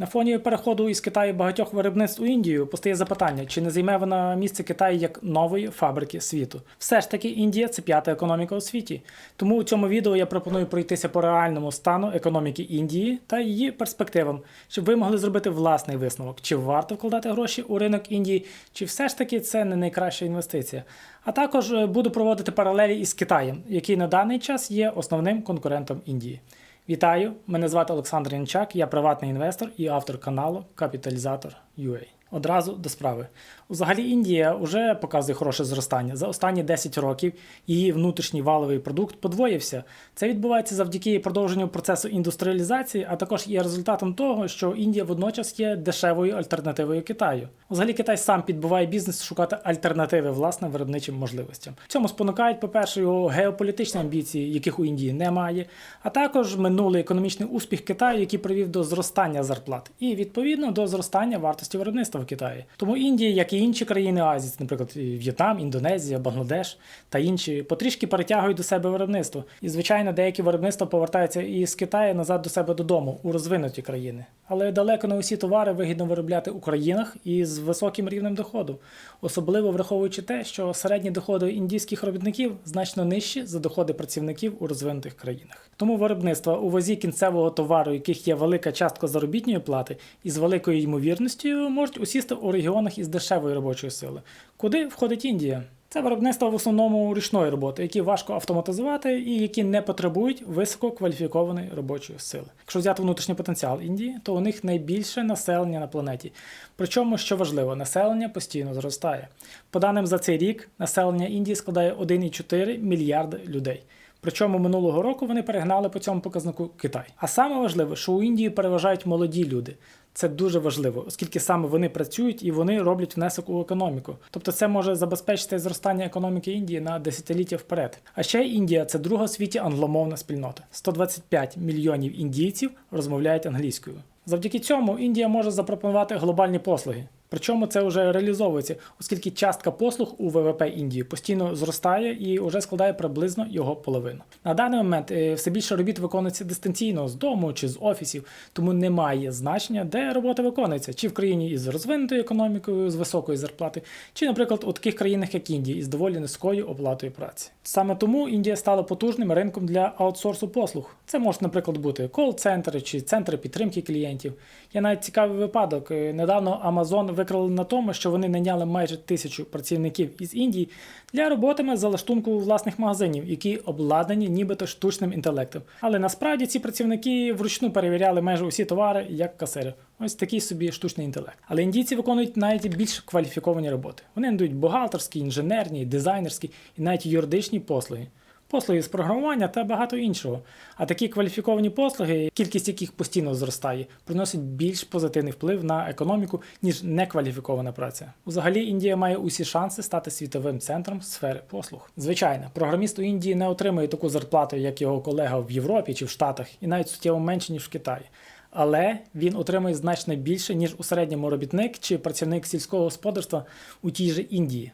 На фоні переходу із Китаю багатьох виробництв у Індію постає запитання, чи не займе вона місце Китаю як нової фабрики світу. Все ж таки, Індія це п'ята економіка у світі. Тому у цьому відео я пропоную пройтися по реальному стану економіки Індії та її перспективам, щоб ви могли зробити власний висновок, чи варто вкладати гроші у ринок Індії, чи все ж таки це не найкраща інвестиція. А також е, буду проводити паралелі із Китаєм, який на даний час є основним конкурентом Індії. Вітаю! Мене звати Олександр Янчак, я приватний інвестор і автор каналу Капіталізатор UA. Одразу до справи. Взагалі Індія вже показує хороше зростання. За останні 10 років її внутрішній валовий продукт подвоївся. Це відбувається завдяки продовженню процесу індустріалізації, а також є результатом того, що Індія водночас є дешевою альтернативою Китаю. Взагалі Китай сам підбиває бізнес шукати альтернативи власним виробничим можливостям. Цьому спонукають, по-перше, його геополітичні амбіції, яких у Індії немає, а також минулий економічний успіх Китаю, який привів до зростання зарплат, і відповідно до зростання вартості виробництва в Китаї. Тому Індія, як і інші країни Азії, наприклад, В'єтнам, Індонезія, Бангладеш та інші, потрішки перетягують до себе виробництво. І звичайно, деякі виробництва повертаються із Китаю назад до себе додому у розвинуті країни. Але далеко не усі товари вигідно виробляти у країнах із високим рівнем доходу, особливо враховуючи те, що середні доходи індійських робітників значно нижчі за доходи працівників у розвинутих країнах. Тому виробництва у вазі кінцевого товару, яких є велика частка заробітної плати, і з великою ймовірністю можуть усісти у регіонах із дешевої робочої сили, куди входить Індія. Це виробництво в основному ручної роботи, які важко автоматизувати і які не потребують висококваліфікованої робочої сили. Якщо взяти внутрішній потенціал Індії, то у них найбільше населення на планеті. Причому, що важливо, населення постійно зростає. По даним за цей рік, населення Індії складає 1,4 мільярди людей. Причому минулого року вони перегнали по цьому показнику Китай. А саме важливе, що у Індії переважають молоді люди. Це дуже важливо, оскільки саме вони працюють і вони роблять внесок у економіку. Тобто це може забезпечити зростання економіки Індії на десятиліття вперед. А ще Індія це друга в світі англомовна спільнота. 125 мільйонів індійців розмовляють англійською. Завдяки цьому Індія може запропонувати глобальні послуги. Причому це вже реалізовується, оскільки частка послуг у ВВП Індії постійно зростає і вже складає приблизно його половину. На даний момент е, все більше робіт виконується дистанційно з дому чи з офісів, тому немає значення, де робота виконується, чи в країні із розвинутою економікою, з високою зарплати, чи, наприклад, у таких країнах, як Індія, із доволі низькою оплатою праці. Саме тому Індія стала потужним ринком для аутсорсу послуг. Це можуть, наприклад, бути кол-центри чи центри підтримки клієнтів. Є навіть цікавий випадок. Е, Недавно Amazon викрили на тому, що вони найняли майже тисячу працівників із Індії для роботами за лаштунку власних магазинів, які обладнані нібито штучним інтелектом. Але насправді ці працівники вручну перевіряли майже усі товари як касири. Ось такий собі штучний інтелект. Але індійці виконують навіть більш кваліфіковані роботи. Вони надають бухгалтерські, інженерні, дизайнерські і навіть юридичні послуги. Послуги з програмування та багато іншого. А такі кваліфіковані послуги, кількість яких постійно зростає, приносить більш позитивний вплив на економіку, ніж некваліфікована праця. Взагалі, Індія має усі шанси стати світовим центром сфери послуг. Звичайно, програміст у Індії не отримує таку зарплату, як його колега в Європі чи в Штатах, і навіть суттєво менше, ніж в Китаї. Але він отримує значно більше, ніж у середньому робітник чи працівник сільського господарства у тій же Індії.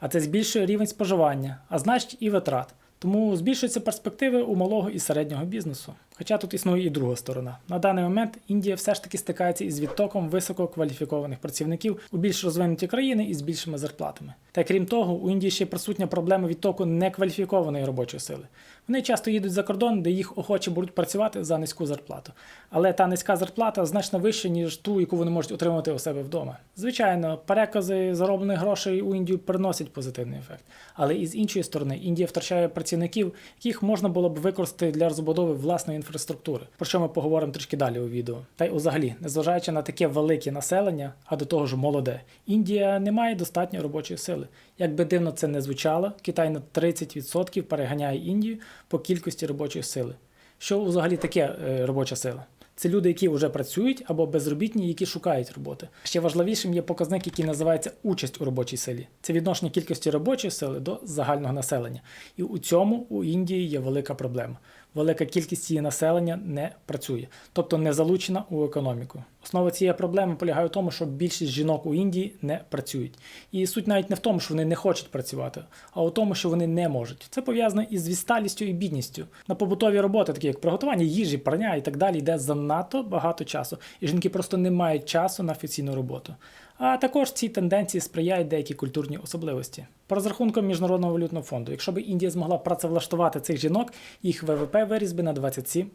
А це збільшує рівень споживання, а значить і витрат. Тому збільшуються перспективи у малого і середнього бізнесу. Хоча тут існує і друга сторона. На даний момент Індія все ж таки стикається із відтоком висококваліфікованих працівників у більш розвинуті країни із більшими зарплатами. Та крім того, у Індії ще присутня проблема відтоку некваліфікованої робочої сили. Вони часто їдуть за кордон, де їх охоче будуть працювати за низьку зарплату. Але та низька зарплата значно вища, ніж ту, яку вони можуть отримати у себе вдома. Звичайно, перекази зароблених грошей у Індію приносять позитивний ефект. Але із іншої сторони, Індія втрачає працівників, яких можна було б використати для розбудови власної інфраструктури, про що ми поговоримо трішки далі у відео. Та й взагалі, незважаючи на таке велике населення, а до того ж молоде, Індія не має достатньо робочої сили. Як би дивно це не звучало, Китай на 30% переганяє Індію по кількості робочої сили. Що взагалі таке е, робоча сила? Це люди, які вже працюють або безробітні, які шукають роботи. Ще важливішим є показник, який називається участь у робочій силі. Це відношення кількості робочої сили до загального населення. І у цьому у Індії є велика проблема. Велика кількість її населення не працює, тобто не залучена у економіку. Основа цієї проблеми полягає в тому, що більшість жінок у Індії не працюють. І суть навіть не в тому, що вони не хочуть працювати, а у тому, що вони не можуть. Це пов'язано із відсталістю і бідністю. На побутові роботи, такі як приготування їжі, прання і так далі, йде занадто багато часу. І жінки просто не мають часу на офіційну роботу. А також цій тенденції сприяють деякі культурні особливості. По розрахункам Міжнародного валютного фонду, якщо б Індія змогла працевлаштувати цих жінок, їх ВВП виріс би на 27%.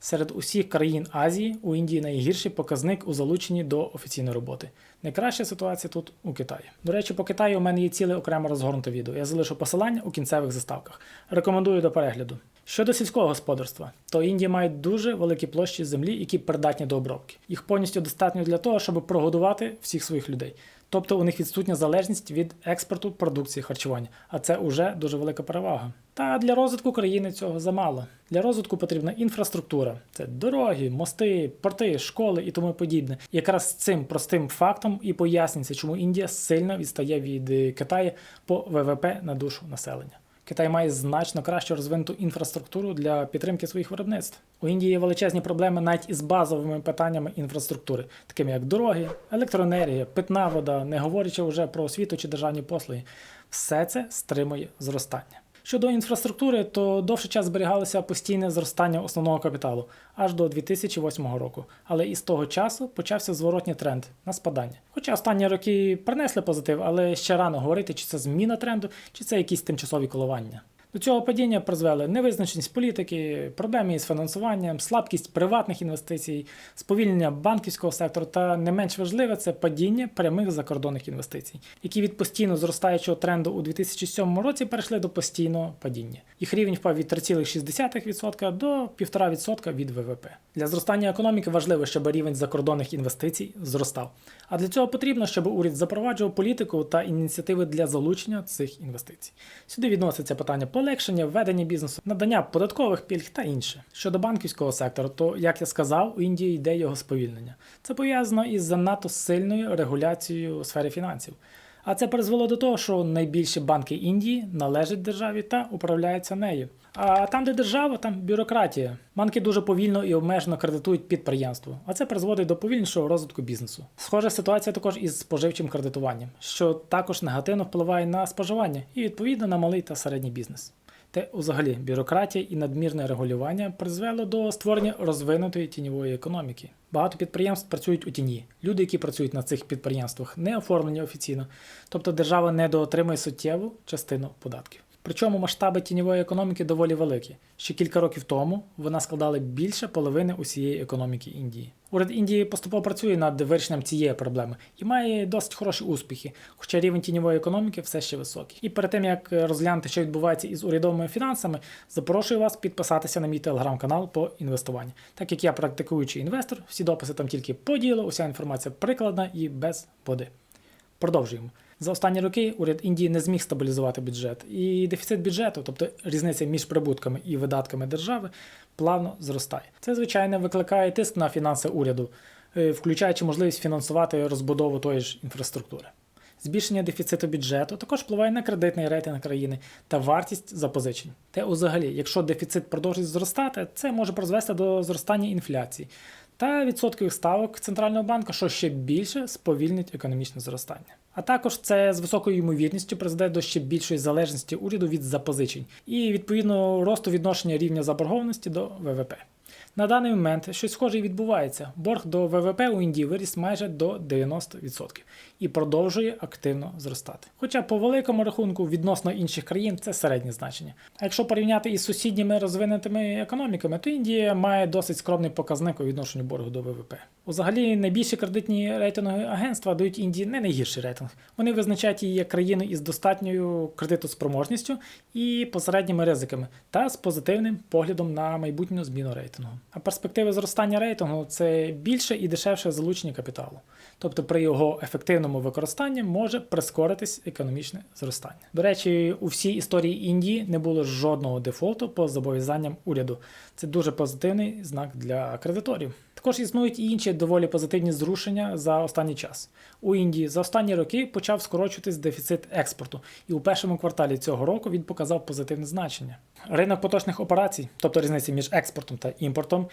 Серед усіх країн Азії у Індії найгірший показник у залученні до офіційної роботи. Найкраща ситуація тут у Китаї. До речі, по Китаю у мене є ціле окремо розгорнуте відео. Я залишу посилання у кінцевих заставках. Рекомендую до перегляду. Щодо сільського господарства, то Індія має дуже великі площі землі, які придатні до обробки. Їх повністю достатньо для того, щоб прогодувати всіх своїх людей. Тобто у них відсутня залежність від експорту продукції харчування, а це вже дуже велика перевага. Та для розвитку країни цього замало. Для розвитку потрібна інфраструктура: це дороги, мости, порти, школи і тому подібне. Якраз цим простим фактом і пояснюється, чому Індія сильно відстає від Китаю по ВВП на душу населення. Китай має значно краще розвинуту інфраструктуру для підтримки своїх виробництв. У Індії є величезні проблеми навіть із базовими питаннями інфраструктури, такими як дороги, електроенергія, питна вода, не говорячи вже про освіту чи державні послуги. Все це стримує зростання. Щодо інфраструктури, то довший час зберігалося постійне зростання основного капіталу аж до 2008 року. Але із того часу почався зворотній тренд на спадання. Хоча останні роки принесли позитив, але ще рано говорити, чи це зміна тренду, чи це якісь тимчасові коливання. До цього падіння призвели невизначеність політики, проблеми із фінансуванням, слабкість приватних інвестицій, сповільнення банківського сектору та не менш важливе це падіння прямих закордонних інвестицій, які від постійно зростаючого тренду у 2007 році перейшли до постійного падіння. Їх рівень впав від 3,6% до 1,5% від ВВП. Для зростання економіки важливо, щоб рівень закордонних інвестицій зростав. А для цього потрібно, щоб уряд запроваджував політику та ініціативи для залучення цих інвестицій. Сюди відноситься питання полегшення, введення бізнесу, надання податкових пільг та інше. Щодо банківського сектору, то як я сказав, у Індії йде його сповільнення. Це пов'язано із занадто сильною регуляцією у сфері фінансів. А це призвело до того, що найбільші банки Індії належать державі та управляються нею. А там, де держава, там бюрократія. Банки дуже повільно і обмежено кредитують підприємство, а це призводить до повільнішого розвитку бізнесу. Схожа ситуація також із споживчим кредитуванням, що також негативно впливає на споживання і відповідно на малий та середній бізнес. Те, взагалі, бюрократія і надмірне регулювання призвело до створення розвинутої тіньової економіки. Багато підприємств працюють у тіні. Люди, які працюють на цих підприємствах, не оформлені офіційно, тобто держава не доотримує суттєву частину податків. Причому масштаби тіньової економіки доволі великі. Ще кілька років тому вона складала більше половини усієї економіки Індії. Уряд Індії поступово працює над вирішенням цієї проблеми і має досить хороші успіхи, хоча рівень тіньової економіки все ще високий. І перед тим як розглянути, що відбувається із урядовими фінансами, запрошую вас підписатися на мій телеграм-канал по інвестуванню. Так як я практикуючий інвестор, всі дописи там тільки по ділу, уся інформація прикладна і без води. Продовжуємо. За останні роки уряд Індії не зміг стабілізувати бюджет, і дефіцит бюджету, тобто різниця між прибутками і видатками держави, плавно зростає. Це, звичайно, викликає тиск на фінанси уряду, е, включаючи можливість фінансувати розбудову тої ж інфраструктури. Збільшення дефіциту бюджету також впливає на кредитний рейтинг країни та вартість запозичень. Та взагалі, якщо дефіцит продовжить зростати, це може призвести до зростання інфляції та відсоткових ставок центрального банку, що ще більше сповільнить економічне зростання. А також це з високою ймовірністю призведе до ще більшої залежності уряду від запозичень і відповідно росту відношення рівня заборгованості до ВВП. На даний момент щось схоже відбувається. Борг до ВВП у Індії виріс майже до 90% і продовжує активно зростати. Хоча по великому рахунку відносно інших країн це середнє значення. А якщо порівняти із сусідніми розвинутими економіками, то Індія має досить скромний показник у відношенню боргу до ВВП. Взагалі, найбільші кредитні рейтингові агентства дають Індії не найгірший рейтинг. Вони визначають її як країну із достатньою кредитоспроможністю і посередніми ризиками, та з позитивним поглядом на майбутню зміну рейтингу. А перспективи зростання рейтингу це більше і дешевше залучення капіталу. Тобто при його ефективному використанні може прискоритись економічне зростання. До речі, у всій історії Індії не було жодного дефолту по зобов'язанням уряду. Це дуже позитивний знак для кредиторів. Також існують і інші доволі позитивні зрушення за останній час. У Індії за останні роки почав скорочуватись дефіцит експорту, і у першому кварталі цього року він показав позитивне значення. Ринок поточних операцій, тобто різниці між експортом та імпортом,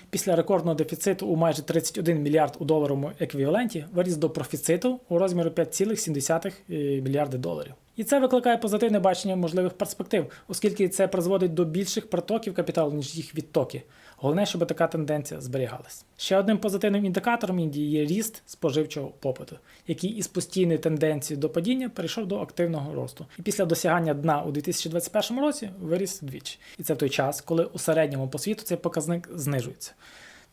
після рекордного дефіциту у майже 31 мільярд у доларовому еквіваленті виріс до профіциту у розміру 5,7 мільярди доларів. І це викликає позитивне бачення можливих перспектив, оскільки це призводить до більших притоків капіталу, ніж їх відтоки. Головне, щоб така тенденція зберігалась. Ще одним позитивним індикатором Індії є ріст споживчого попиту, який із постійної тенденції до падіння перейшов до активного росту. І після досягання дна у 2021 році виріс вдвічі. І це в той час, коли у середньому по світу цей показник знижується.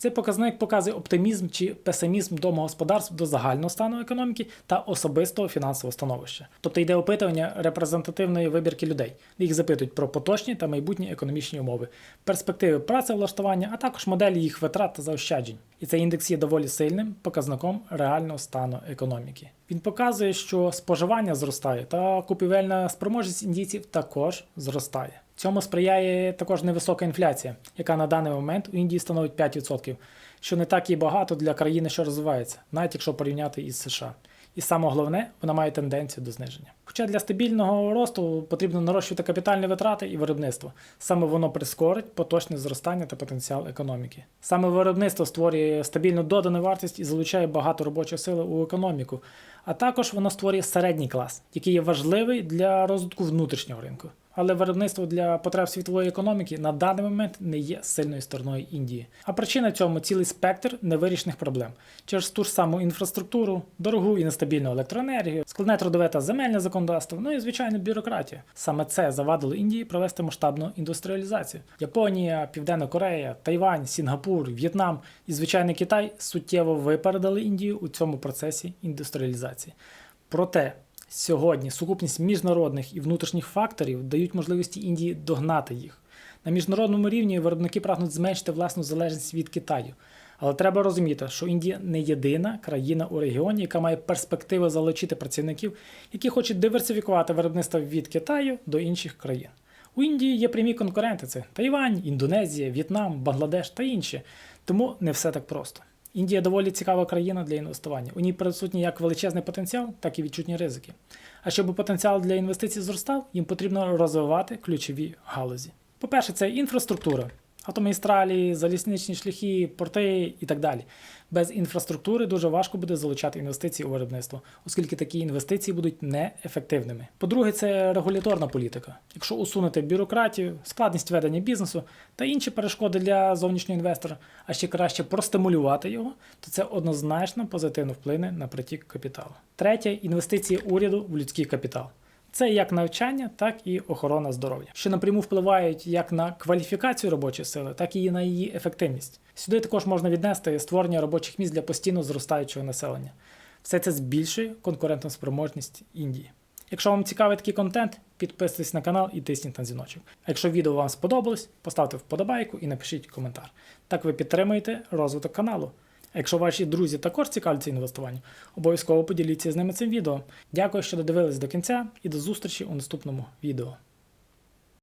Цей показник показує оптимізм чи песимізм домогосподарств до загального стану економіки та особистого фінансового становища. Тобто йде опитування репрезентативної вибірки людей, де їх запитують про поточні та майбутні економічні умови, перспективи працевлаштування, а також моделі їх витрат та заощаджень. І цей індекс є доволі сильним показником реального стану економіки. Він показує, що споживання зростає, та купівельна спроможність індійців також зростає. Цьому сприяє також невисока інфляція, яка на даний момент у Індії становить 5%, що не так і багато для країни, що розвивається, навіть якщо порівняти із США. І саме головне, вона має тенденцію до зниження. Хоча для стабільного росту потрібно нарощувати капітальні витрати і виробництво. Саме воно прискорить поточне зростання та потенціал економіки. Саме виробництво створює стабільну додану вартість і залучає багато робочої сили у економіку, а також воно створює середній клас, який є важливий для розвитку внутрішнього ринку. Але виробництво для потреб світової економіки на даний момент не є сильною стороною Індії. А причина цьому цілий спектр невирішених проблем через ту ж саму інфраструктуру, дорогу і нестабільну електроенергію, складне трудове та земельне законодавство, ну і звичайно бюрократія. Саме це завадило Індії провести масштабну індустріалізацію. Японія, Південна Корея, Тайвань, Сінгапур, В'єтнам і звичайний Китай суттєво випередили Індію у цьому процесі індустріалізації. Проте Сьогодні сукупність міжнародних і внутрішніх факторів дають можливості Індії догнати їх. На міжнародному рівні виробники прагнуть зменшити власну залежність від Китаю. Але треба розуміти, що Індія не єдина країна у регіоні, яка має перспективи залучити працівників, які хочуть диверсифікувати виробництво від Китаю до інших країн. У Індії є прямі конкуренти: це Тайвань, Індонезія, В'єтнам, Бангладеш та інші. Тому не все так просто. Індія доволі цікава країна для інвестування. У ній присутній як величезний потенціал, так і відчутні ризики. А щоб потенціал для інвестицій зростав, їм потрібно розвивати ключові галузі. По-перше, це інфраструктура, автомагістралі, залізничні шляхи, порти і так далі. Без інфраструктури дуже важко буде залучати інвестиції у виробництво, оскільки такі інвестиції будуть неефективними. По-друге, це регуляторна політика. Якщо усунути бюрократію, складність ведення бізнесу та інші перешкоди для зовнішнього інвестора, а ще краще простимулювати його, то це однозначно позитивно вплине на притік капіталу. Третє інвестиції уряду в людський капітал. Це як навчання, так і охорона здоров'я, що напряму впливають як на кваліфікацію робочої сили, так і на її ефективність. Сюди також можна віднести створення робочих місць для постійно зростаючого населення. Все це збільшує конкурентну спроможність Індії. Якщо вам цікавий такий контент, підписуйтесь на канал і тисніть на дзвіночок. А якщо відео вам сподобалось, поставте вподобайку і напишіть коментар. Так ви підтримуєте розвиток каналу. Якщо ваші друзі також цікавляться інвестуванням, обов'язково поділіться з ними цим відео. Дякую, що додивились до кінця, і до зустрічі у наступному відео.